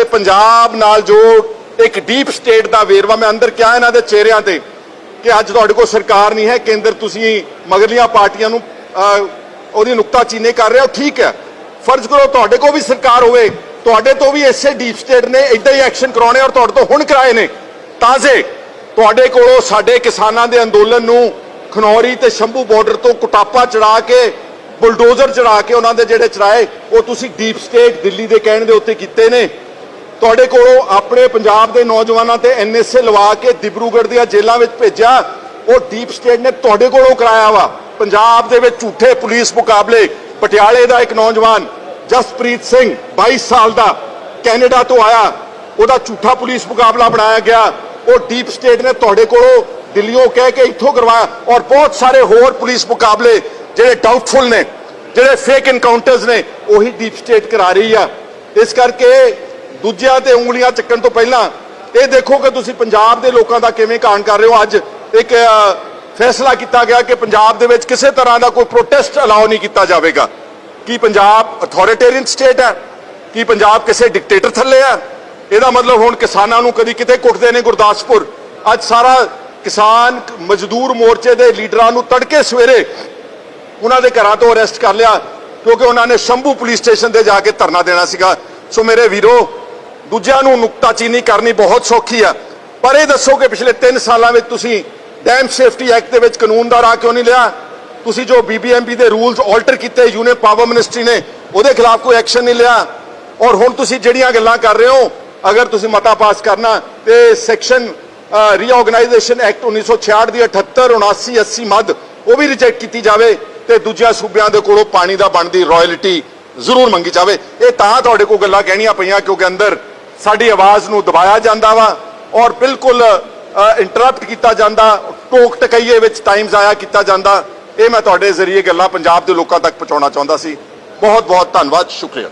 ਪੰਜਾਬ ਨਾਲ ਜੋ ਇੱਕ ਡੀਪ ਸਟੇਟ ਦਾ ਵੇਰਵਾ ਮੈਂ ਅੰਦਰ ਕਿਹਾ ਇਹਨਾਂ ਦੇ ਚਿਹਰਿਆਂ ਤੇ ਕਿ ਅੱਜ ਤੁਹਾਡੇ ਕੋਲ ਸਰਕਾਰ ਨਹੀਂ ਹੈ ਕੇਂਦਰ ਤੁਸੀਂ ਮਗਰਲੀਆਂ ਪਾਰਟੀਆਂ ਨੂੰ ਅਹ, ਉਹਦੀ ਨੁਕਤਾਚੀਨੀ ਕਰ ਰਹੇ ਹੋ ਠੀਕ ਹੈ। ਫਰਜ਼ ਕਰੋ ਤੁਹਾਡੇ ਕੋਲ ਵੀ ਸਰਕਾਰ ਹੋਵੇ ਤੁਹਾਡੇ ਤੋਂ ਵੀ ਇਸੇ ਡੀਪ ਸਟੇਟ ਨੇ ਇਦਾਂ ਹੀ ਐਕਸ਼ਨ ਕਰਾਉਣੇ ਔਰ ਤੁਹਾਡੇ ਤੋਂ ਹੁਣ ਕਰਾਏ ਨੇ। ਤਾਜ਼ੇ ਤੁਹਾਡੇ ਕੋਲੋਂ ਸਾਡੇ ਕਿਸਾਨਾਂ ਦੇ ਅੰਦੋਲਨ ਨੂੰ ਖਨੌਰੀ ਤੇ ਸ਼ੰਭੂ ਬਾਰਡਰ ਤੋਂ ਕੁਟਾਪਾ ਚੜਾ ਕੇ ਬੁਲਡੋਜ਼ਰ ਚੜਾ ਕੇ ਉਹਨਾਂ ਦੇ ਜਿਹੜੇ ਚੜਾਏ ਉਹ ਤੁਸੀਂ ਡੀਪ ਸਟੇਟ ਦਿੱਲੀ ਦੇ ਕਹਿਣ ਦੇ ਉੱਤੇ ਕੀਤੇ ਨੇ। ਤੁਹਾਡੇ ਕੋਲੋਂ ਆਪਣੇ ਪੰਜਾਬ ਦੇ ਨੌਜਵਾਨਾਂ ਤੇ ਐਨਐਸਏ ਲਵਾ ਕੇ ਦਿਬਰੂਗੜ੍ਹ ਦੀਆਂ ਜੇਲ੍ਹਾਂ ਵਿੱਚ ਭੇਜਿਆ, ਉਹ ਡੀਪ ਸਟੇਟ ਨੇ ਤੁਹਾਡੇ ਕੋਲੋਂ ਕਰਾਇਆ ਵਾ। ਪੰਜਾਬ ਦੇ ਵਿੱਚ ਝੂਠੇ ਪੁਲਿਸ ਮੁਕਾਬਲੇ, ਪਟਿਆਲੇ ਦਾ ਇੱਕ ਨੌਜਵਾਨ, ਜਸਪ੍ਰੀਤ ਸਿੰਘ 22 ਸਾਲ ਦਾ, ਕੈਨੇਡਾ ਤੋਂ ਆਇਆ। ਉਹਦਾ ਝੂਠਾ ਪੁਲਿਸ ਮੁਕਾਬਲਾ ਬਣਾਇਆ ਗਿਆ। ਉਹ ਡੀਪ ਸਟੇਟ ਨੇ ਤੁਹਾਡੇ ਕੋਲੋਂ ਦਿੱਲੀੋਂ ਕਹਿ ਕੇ ਇੱਥੋਂ ਕਰਵਾਇਆ ਔਰ ਬਹੁਤ ਸਾਰੇ ਹੋਰ ਪੁਲਿਸ ਮੁਕਾਬਲੇ ਜਿਹੜੇ ਡਾਊਟਫੁਲ ਨੇ, ਜਿਹੜੇ ਫੇਕ ਇਨਕਾਊਂਟਰਸ ਨੇ, ਉਹੀ ਡੀਪ ਸਟੇਟ ਕਰਾ ਰਹੀ ਆ। ਇਸ ਕਰਕੇ ਦੂਜਿਆਂ ਤੇ ਉਂਗਲੀਆਂ ਚੱਕਣ ਤੋਂ ਪਹਿਲਾਂ ਇਹ ਦੇਖੋ ਕਿ ਤੁਸੀਂ ਪੰਜਾਬ ਦੇ ਲੋਕਾਂ ਦਾ ਕਿਵੇਂ ਕਾਣ ਕਰ ਰਹੇ ਹੋ। ਅੱਜ ਇੱਕ ਫੈਸਲਾ ਕੀਤਾ ਗਿਆ ਕਿ ਪੰਜਾਬ ਦੇ ਵਿੱਚ ਕਿਸੇ ਤਰ੍ਹਾਂ ਦਾ ਕੋਈ ਪ੍ਰੋਟੈਸਟ ਅਲਾਉ ਨਹੀਂ ਕੀਤਾ ਜਾਵੇਗਾ। ਕੀ ਪੰਜਾਬ ਅਥਾਰਟੇਰੀਅਨ ਸਟੇਟ ਹੈ? ਕੀ ਪੰਜਾਬ ਕਿਸੇ ਡਿਕਟੇਟਰ ਥੱਲੇ ਹੈ? ਇਹਦਾ ਮਤਲਬ ਹੁਣ ਕਿਸਾਨਾਂ ਨੂੰ ਕਦੀ ਕਿਤੇ ਕੁੱਟਦੇ ਨੇ ਗੁਰਦਾਸਪੁਰ। ਅੱਜ ਸਾਰਾ ਕਿਸਾਨ ਮਜ਼ਦੂਰ ਮੋਰਚੇ ਦੇ ਲੀਡਰਾਂ ਨੂੰ ਤੜਕੇ ਸਵੇਰੇ ਉਹਨਾਂ ਦੇ ਘਰਾਂ ਤੋਂ ਅਰੈਸਟ ਕਰ ਲਿਆ, ਕਿਉਂਕਿ ਉਹਨਾਂ ਨੇ ਸ਼ੰਭੂ ਪੁਲਿਸ ਸਟੇਸ਼ਨ ਤੇ ਜਾ ਕੇ ਧਰਨਾ ਦੇਣਾ ਸੀਗਾ। ਸੋ ਮੇਰੇ ਵੀਰੋ ਦੂਜਿਆਂ ਨੂੰ ਨੁਕਤਾਚੀਨੀ ਕਰਨੀ ਬਹੁਤ ਸੌਖੀ ਆ। ਪਰ ਇਹ ਦੱਸੋ ਕਿ ਪਿਛਲੇ 3 ਸਾਲਾਂ ਵਿੱਚ ਤੁਸੀਂ ਡੈਮ ਸੇਫਟੀ ਐਕਟ ਦੇ ਵਿੱਚ ਕਾਨੂੰਨ ਦਾ ਰਾਹ ਕਿਉਂ ਨਹੀਂ ਲਿਆ? ਤੁਸੀਂ ਜੋ ਬੀਬੀਐਮਬੀ ਦੇ ਰੂਲਸ ਆਲਟਰ ਕੀਤੇ, ਯੂਨੀਅਨ ਪਾਵਰ ਮਿਨਿਸਟਰੀ ਨੇ, ਉਹਦੇ ਖਿਲਾਫ ਕੋਈ ਐਕਸ਼ਨ ਨਹੀਂ ਲਿਆ। ਔਰ ਹੁਣ ਤੁਸੀਂ ਜਿਹੜੀਆਂ ਗੱਲਾਂ ਕਰ ਰਹੇ ਹੋ, ਅਗਰ ਤੁਸੀਂ ਮਤਾ ਪਾਸ ਕਰਨਾ, ਤੇ ਸੈਕਸ਼ਨ ਰੀਆਰਗੇਨਾਈਜੇਸ਼ਨ ਐਕਟ 1966 ਦੀ 78 79 80 ਮੱਦ ਉਹ ਵੀ ਰਿਜੈਕਟ ਕੀਤੀ ਜਾਵੇ ਤੇ ਦੂਜਿਆਂ ਸੂਬਿਆਂ ਦੇ ਕੋਲੋਂ ਪਾਣੀ ਦਾ ਬਣਦੀ ਰਾਇਲਟੀ ਜ਼ਰੂਰ ਮੰਗੀ ਜਾਵੇ। ਇਹ ਤਾਂ ਤੁਹਾਡੇ ਕੋਲ ਗੱਲਾਂ ਕਹਿਣੀਆਂ ਪਈਆਂ, ਕਿਉਂਕਿ ਅੰਦਰ ਸਾਡੀ ਆਵਾਜ਼ ਨੂੰ ਦਬਾਇਆ ਜਾਂਦਾ ਵਾ ਔਰ ਬਿਲਕੁਲ ਇੰਟਰਰਪਟ ਕੀਤਾ ਜਾਂਦਾ, ਟੋਕ ਟਕਈਏ ਵਿੱਚ ਟਾਈਮ ਜ਼ਾਇਆ ਕੀਤਾ ਜਾਂਦਾ। ਇਹ ਮੈਂ ਤੁਹਾਡੇ ਜ਼ਰੀਏ ਗੱਲਾਂ ਪੰਜਾਬ ਦੇ ਲੋਕਾਂ ਤੱਕ ਪਹੁੰਚਾਉਣਾ ਚਾਹੁੰਦਾ ਸੀ। ਬਹੁਤ ਬਹੁਤ ਧੰਨਵਾਦ, ਸ਼ੁਕਰੀਆ।